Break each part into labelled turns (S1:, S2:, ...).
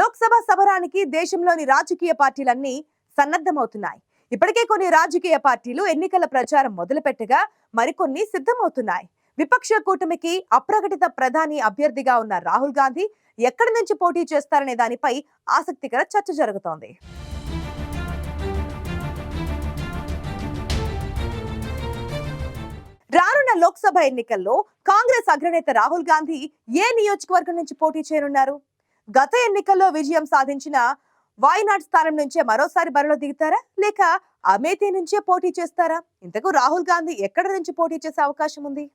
S1: లోక్సభ సమరానికి దేశంలోని రాజకీయ పార్టీలన్నీ సన్నద్ధమవుతున్నాయి. ఇప్పటికే కొన్ని రాజకీయ పార్టీలు ఎన్నికల ప్రచారం మొదలుపెట్టగా మరికొన్ని సిద్ధమవుతున్నాయి. విపక్ష కూటమికి అప్రకటిత ప్రధాని అభ్యర్థిగా ఉన్న రాహుల్ గాంధీ ఎక్కడి నుంచి పోటీ చేస్తారనే దానిపై ఆసక్తికర చర్చ జరుగుతోంది. రానున్న లోక్సభ ఎన్నికల్లో కాంగ్రెస్ అగ్రనేత రాహుల్ గాంధీ ఏ నియోజకవర్గం నుంచి పోటీ చేయనున్నారు? గత ఎన్నికల్లో విజయం సాధించిన వాయినాడ్ స్థానం నుంచే మరోసారి బరిలో దిగుతారా? లేక అమేథీ నుంచే పోటీ చేస్తారా? ఇంతకు రాహుల్ గాంధీ ఎక్కడి నుంచి పోటీ చేసే అవకాశం ఉంది?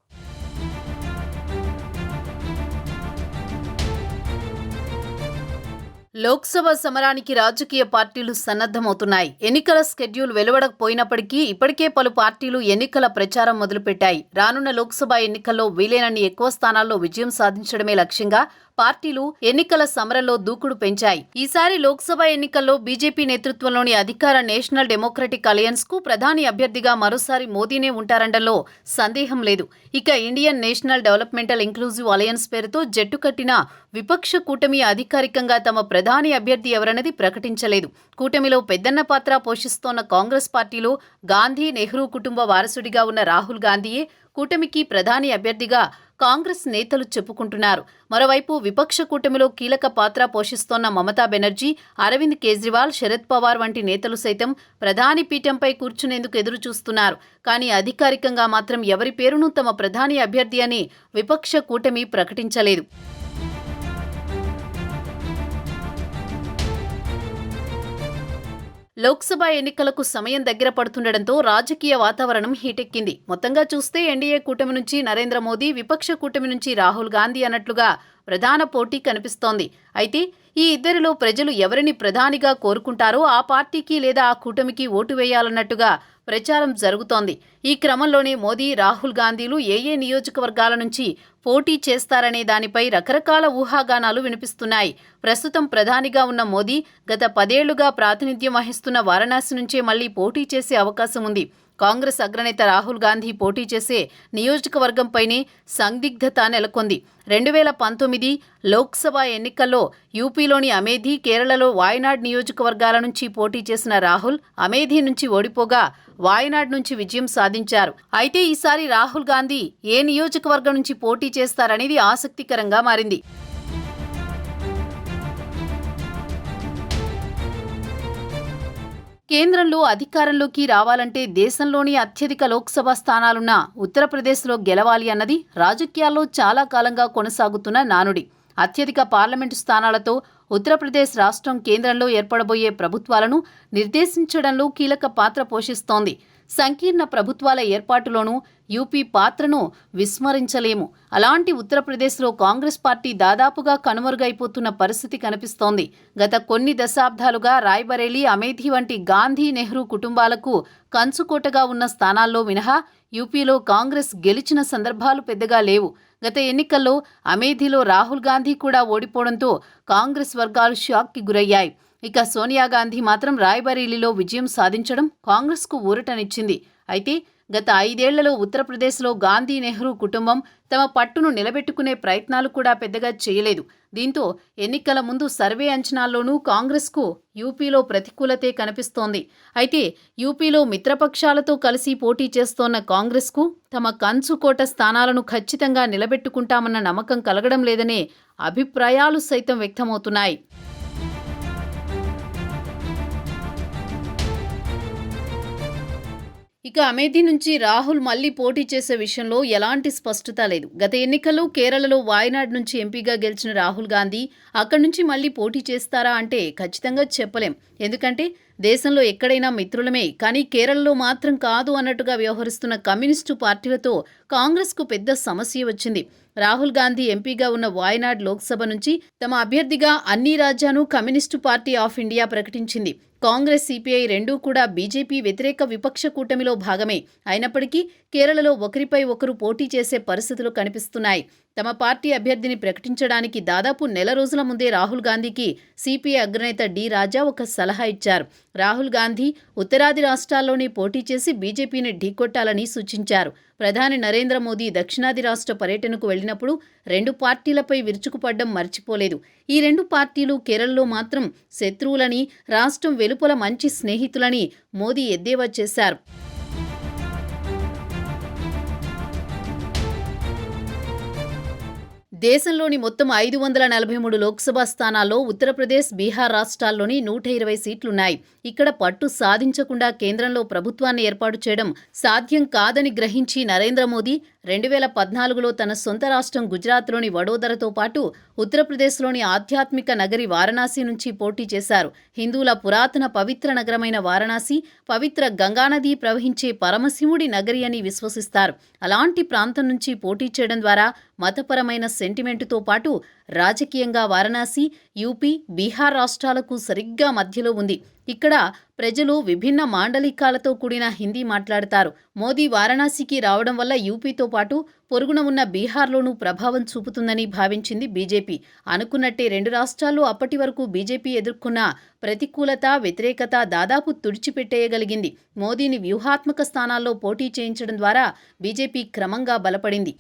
S2: లోక్సభ సమరానికి రాజకీయ పార్టీలు సన్నద్ధమవుతున్నాయి. ఎన్నికల స్కెడ్యూల్ వెలువడకపోయినప్పటికీ ఇప్పటికే పలు పార్టీలు ఎన్నికల ప్రచారం మొదలుపెట్టాయి. రానున్న లోక్సభ ఎన్నికల్లో వీలైనన్ని ఎక్కువ స్థానాల్లో విజయం సాధించడమే లక్ష్యంగా పార్టీలు ఎన్నికల సమరంలో దూకుడు పెంచాయి. ఈసారి లోక్సభ ఎన్నికల్లో బీజేపీ నేతృత్వంలోని అధికార నేషనల్ డెమోక్రటిక్ అలయన్స్కు ప్రధాని అభ్యర్థిగా మరోసారి మోదీనే ఉంటారండలో సందేహం లేదు. ఇక Indian National Developmental Inclusive Alliance పేరుతో జట్టు కట్టిన విపక్ష కూటమి అధికారికంగా తమ ప్రధాని అభ్యర్థి ఎవరన్నది ప్రకటించలేదు. కూటమిలో పెద్దన్న పాత్ర పోషిస్తోన్న కాంగ్రెస్ పార్టీలో గాంధీ నెహ్రూ కుటుంబ వారసుడిగా ఉన్న రాహుల్ గాంధీయే కూటమికి ప్రధాని అభ్యర్థిగా కాంగ్రెస్ నేతలు చెప్పుకుంటున్నారు. మరోవైపు విపక్ష కూటమిలో కీలక పాత్ర పోషిస్తోన్న మమతా బెనర్జీ అరవింద్ కేజ్రీవాల్ శరద్ పవార్ వంటి నేతలు సైతం ప్రధాని పీఠంపై కూర్చునేందుకు ఎదురు చూస్తున్నారు కానీ అధికారికంగా మాత్రం ఎవరి పేరును తమ ప్రధాని అభ్యర్థి అని విపక్ష కూటమి ప్రకటించలేదు. లోక్సభ ఎన్నికలకు సమయం దగ్గర పడుతుండటంతో రాజకీయ వాతావరణం హీటెక్కింది. మొత్తంగా చూస్తే ఎన్డీఏ కూటమి నుంచి నరేంద్ర మోదీ విపక్ష కూటమి నుంచి రాహుల్ గాంధీ అన్నట్లుగా ప్రధాన పోటీ కనిపిస్తోంది. అయితే ఈ ఇద్దరిలో ప్రజలు ఎవరిని ప్రధానిగా కోరుకుంటారో ఆ పార్టీకి లేదా ఆ కూటమికి ఓటు వేయాలన్నట్టుగా ప్రచారం జరుగుతోంది. ఈ క్రమంలోనే మోదీ రాహుల్ గాంధీలు ఏ ఏ నియోజకవర్గాల నుంచి పోటీ చేస్తారనే దానిపై రకరకాల ఊహాగానాలు వినిపిస్తున్నాయి. ప్రస్తుతం ప్రధానిగా ఉన్న మోదీ గత పదేళ్ళుగా ప్రాతినిధ్యం వహిస్తున్న వారణాసి నుంచే మళ్ళీ పోటీ చేసే అవకాశం ఉంది. కాంగ్రెస్ అగ్రనేత రాహుల్ గాంధీ పోటీ చేసే నియోజకవర్గంపైనే సందిగ్ధత నెలకొంది. రెండు వేల పంతొమ్మిది లోక్సభ ఎన్నికల్లో యూపీలోని అమేధీ కేరళలో వాయనాడ్ నియోజకవర్గాల నుంచి పోటీ చేసిన రాహుల్ అమేధీ నుంచి ఓడిపోగా వాయనాడ్ నుంచి విజయం సాధించారు. అయితే ఈసారి రాహుల్ గాంధీ ఏ నియోజకవర్గం నుంచి పోటీ చేస్తారనేది ఆసక్తికరంగా మారింది. కేంద్రంలో అధికారంలోకి రావాలంటే దేశంలోని అత్యధిక లోక్సభ స్థానాలున్న ఉత్తరప్రదేశ్లో గెలవాలి అన్నది రాజకీయాల్లో చాలా కాలంగా కొనసాగుతున్న నానుడి. అత్యధిక పార్లమెంటు స్థానాలతో ఉత్తరప్రదేశ్ రాష్ట్రం కేంద్రంలో ఏర్పడబోయే ప్రభుత్వాలను నిర్దేశించడంలో కీలక పాత్ర పోషిస్తోంది. సంకీర్ణ ప్రభుత్వాల ఏర్పాటులోనూ యూపీ పాత్రను విస్మరించలేము. అలాంటి ఉత్తరప్రదేశ్లో కాంగ్రెస్ పార్టీ దాదాపుగా కనుమరుగైపోతున్న పరిస్థితి కనిపిస్తోంది. గత కొన్ని దశాబ్దాలుగా రాయ్బరేలీ అమేథీ వంటి గాంధీ నెహ్రూ కుటుంబాలకు కంచుకోటగా ఉన్న స్థానాల్లో మినహా యూపీలో కాంగ్రెస్ గెలిచిన సందర్భాలు పెద్దగా లేవు. గత ఎన్నికల్లో అమేథీలో రాహుల్ గాంధీ కూడా ఓడిపోవడంతో కాంగ్రెస్ వర్గాలు షాక్కి గురయ్యాయి. ఇక సోనియా గాంధీ మాత్రం రాయ్బరేలీలో విజయం సాధించడం కాంగ్రెస్కు ఊరటనిచ్చింది. అయితే గత ఐదేళ్ళలో ఉత్తరప్రదేశ్లో గాంధీ నెహ్రూ కుటుంబం తమ పట్టును నిలబెట్టుకునే ప్రయత్నాలు కూడా పెద్దగా చేయలేదు. దీంతో ఎన్నికల ముందు సర్వే అంచనాల్లోనూ కాంగ్రెస్కు యూపీలో ప్రతికూలతే కనిపిస్తోంది. అయితే యూపీలో మిత్రపక్షాలతో కలిసి పోటీ చేస్తోన్న కాంగ్రెస్కు తమ కంచుకోట స్థానాలను ఖచ్చితంగా నిలబెట్టుకుంటామన్న నమ్మకం కలగడం లేదనే అభిప్రాయాలు సైతం వ్యక్తమవుతున్నాయి. ఇక అమేథీ నుంచి రాహుల్ మళ్ళీ పోటీ చేసే విషయంలో ఎలాంటి స్పష్టత లేదు. గత ఎన్నికల్లో కేరళలో వాయనాడ్ నుంచి ఎంపీగా గెలిచిన రాహుల్ గాంధీ అక్కడి నుంచి మళ్ళీ పోటీ చేస్తారా అంటే ఖచ్చితంగా చెప్పలేం. ఎందుకంటే దేశంలో ఎక్కడైనా మిత్రులమే. కానీ కేరళలో మాత్రం కాదు అన్నట్టుగా వ్యవహరిస్తున్న కమ్యూనిస్టు పార్టీలతో కాంగ్రెస్కు పెద్ద సమస్య వచ్చింది. రాహుల్ గాంధీ ఎంపీగా ఉన్న వాయనాడ్ లోక్సభ నుంచి తమ అభ్యర్థిగా అన్ని రాజ్యాను కమ్యూనిస్టు పార్టీ ఆఫ్ ఇండియా ప్రకటించింది. కాంగ్రెస్ సిపిఐ రెండూ కూడా బీజేపీ వ్యతిరేక విపక్ష కూటమిలో భాగమే. అయినప్పటికీ కేరళలో ఒకరిపై ఒకరు పోటీ చేసే పరిస్థితులు కనిపిస్తున్నాయి. తమ పార్టీ అభ్యర్థిని ప్రకటించడానికి దాదాపు నెల రోజుల ముందే రాహుల్ గాంధీకి సిపిఐ అగ్రనేత డి రాజా ఒక సలహా ఇచ్చారు. రాహుల్ గాంధీ ఉత్తరాది రాష్ట్రాల్లోనే పోటీ చేసి బీజేపీని ఢీకొట్టాలని సూచించారు. ప్రధాని నరేంద్ర నరేంద్ర మోదీ దక్షిణాది రాష్ట్ర పర్యటనకు వెళ్ళినప్పుడు రెండు పార్టీలపై విరుచుకుపడ్డం మర్చిపోలేదు. ఈ రెండు పార్టీలు కేరళలో మాత్రం శత్రువులని రాష్ట్రం వెలుపల మంచి స్నేహితులని మోదీ ఎద్దేవా చేశారు. దేశంలోని మొత్తం ఐదు వందల నలభై మూడు లోక్సభ స్థానాల్లో ఉత్తరప్రదేశ్ బీహార్ రాష్ట్రాల్లోని నూట ఇరవై సీట్లున్నాయి. ఇక్కడ పట్టు సాధించకుండా కేంద్రంలో ప్రభుత్వాన్ని ఏర్పాటు చేయడం సాధ్యం కాదని గ్రహించి నరేంద్ర మోదీ రెండు వేల పద్నాలుగులో తన సొంత రాష్ట్రం గుజరాత్లోని వడోదరతో పాటు ఉత్తరప్రదేశ్లోని ఆధ్యాత్మిక నగరి వారణాసి నుంచి పోటీ చేశారు. హిందువుల పురాతన పవిత్ర నగరమైన వారణాసి పవిత్ర గంగానది ప్రవహించే పరమశివుడి నగరి అని విశ్వసిస్తారు. అలాంటి ప్రాంతం నుంచి పోటీ చేయడం ద్వారా మతపరమైన సెంటిమెంటుతో పాటు రాజకీయంగా వారణాసి యూపీ బీహార్ రాష్ట్రాలకు సరిగ్గా మధ్యలో ఉంది. ఇక్కడ ప్రజలు విభిన్న మాండలికాలతో కూడిన హిందీ మాట్లాడతారు. మోదీ వారణాసికి రావడం వల్ల యూపీతో పాటు పొరుగున ఉన్న బీహార్లోనూ ప్రభావం చూపుతుందని భావించింది బీజేపీ. అనుకున్నట్టే రెండు రాష్ట్రాల్లో అప్పటి వరకు బీజేపీ ఎదుర్కొన్న ప్రతికూలత వ్యతిరేకత దాదాపు తుడిచిపెట్టేయగలిగింది. మోదీని వ్యూహాత్మక స్థానాల్లో పోటీ చేయించడం ద్వారా బీజేపీ క్రమంగా బలపడింది.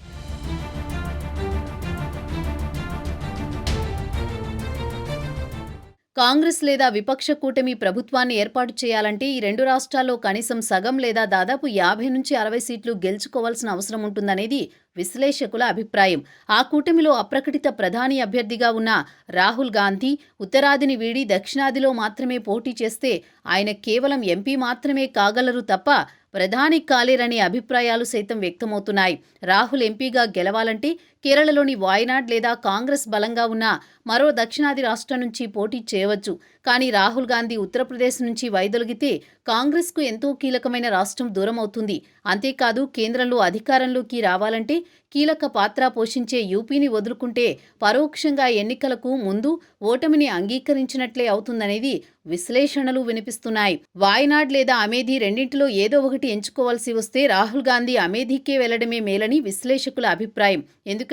S2: కాంగ్రెస్ లేదా విపక్ష కూటమి ప్రభుత్వాన్ని ఏర్పాటు చేయాలంటే ఈ రెండు రాష్ట్రాల్లో కనీసం సగం లేదా దాదాపు యాభై నుంచి అరవై సీట్లు గెలుచుకోవాల్సిన అవసరం ఉంటుందనేది విశ్లేషకుల అభిప్రాయం. ఆ కూటమిలో అప్రకటిత ప్రధాని అభ్యర్థిగా ఉన్న రాహుల్ గాంధీ ఉత్తరాదిని వీడి దక్షిణాదిలో మాత్రమే పోటీ చేస్తే ఆయన కేవలం ఎంపీ మాత్రమే కాగలరు తప్ప ప్రధాని కాలేరనే అభిప్రాయాలు సైతం వ్యక్తమవుతున్నాయి. రాహుల్ ఎంపీగా గెలవాలంటే కేరళలోని వాయనాడ్ లేదా కాంగ్రెస్ బలంగా ఉన్న మరో దక్షిణాది రాష్ట్రం నుంచి పోటీ చేయవచ్చు. కానీ రాహుల్ గాంధీ ఉత్తరప్రదేశ్ నుంచి వైదొలిగితే కాంగ్రెస్కు ఎంతో కీలకమైన రాష్ట్రం దూరమవుతుంది. అంతేకాదు కేంద్రంలో అధికారంలోకి రావాలంటే కీలక పాత్ర పోషించే యూపీని వదులుకుంటే పరోక్షంగా ఎన్నికలకు ముందు ఓటమిని అంగీకరించినట్లే అవుతుందనేది విశ్లేషణలు వినిపిస్తున్నాయి. వాయనాడ్ లేదా అమేధి రెండింటిలో ఏదో ఒకటి ఎంచుకోవాల్సి వస్తే రాహుల్ గాంధీ అమేధికే వెళ్ళడమే మేలని విశ్లేషకుల అభిప్రాయం.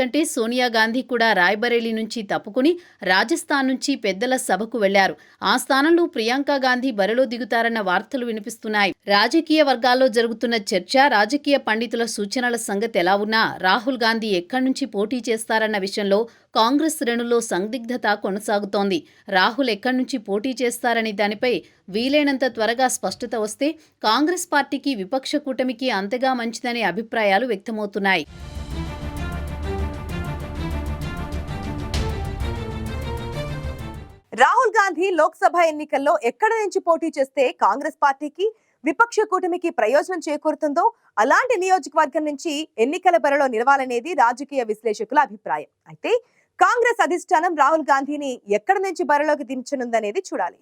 S2: ఎందుకంటే సోనియా గాంధీ కూడా రాయ్బరేలీ నుంచి తప్పుకుని రాజస్థాన్ నుంచి పెద్దల సభకు వెళ్ళారు. ఆ స్థానంలో ప్రియాంక గాంధీ బరిలో దిగుతారన్న వార్తలు వినిపిస్తున్నాయి. రాజకీయ వర్గాల్లో జరుగుతున్న చర్చ రాజకీయ పండితుల సూచనల సంగతి ఎలా ఉన్నా రాహుల్ గాంధీ ఎక్కడి నుంచి పోటీ చేస్తారన్న విషయంలో కాంగ్రెస్ శ్రేణుల్లో సందిగ్ధత కొనసాగుతోంది. రాహుల్ ఎక్కడి నుంచి పోటీ చేస్తారనే దానిపై వీలైనంత త్వరగా స్పష్టత వస్తే కాంగ్రెస్ పార్టీకి విపక్ష కూటమికి అంతగా మంచిదనే అభిప్రాయాలు వ్యక్తమవుతున్నాయి.
S1: రాహుల్ గాంధీ లోక్సభ ఎన్నికల్లో ఎక్కడ నుంచి పోటీ చేస్తే కాంగ్రెస్ పార్టీకి విపక్ష కూటమికి ప్రయోజనం చేకూరుతుందో అలాంటి నియోజకవర్గం నుంచి ఎన్నికల బరిలో నిలవాలనేది రాజకీయ విశ్లేషకుల అభిప్రాయం. అయితే కాంగ్రెస్ అధిష్టానం రాహుల్ గాంధీని ఎక్కడి నుంచి బరిలోకి దించనుందనేది చూడాలి.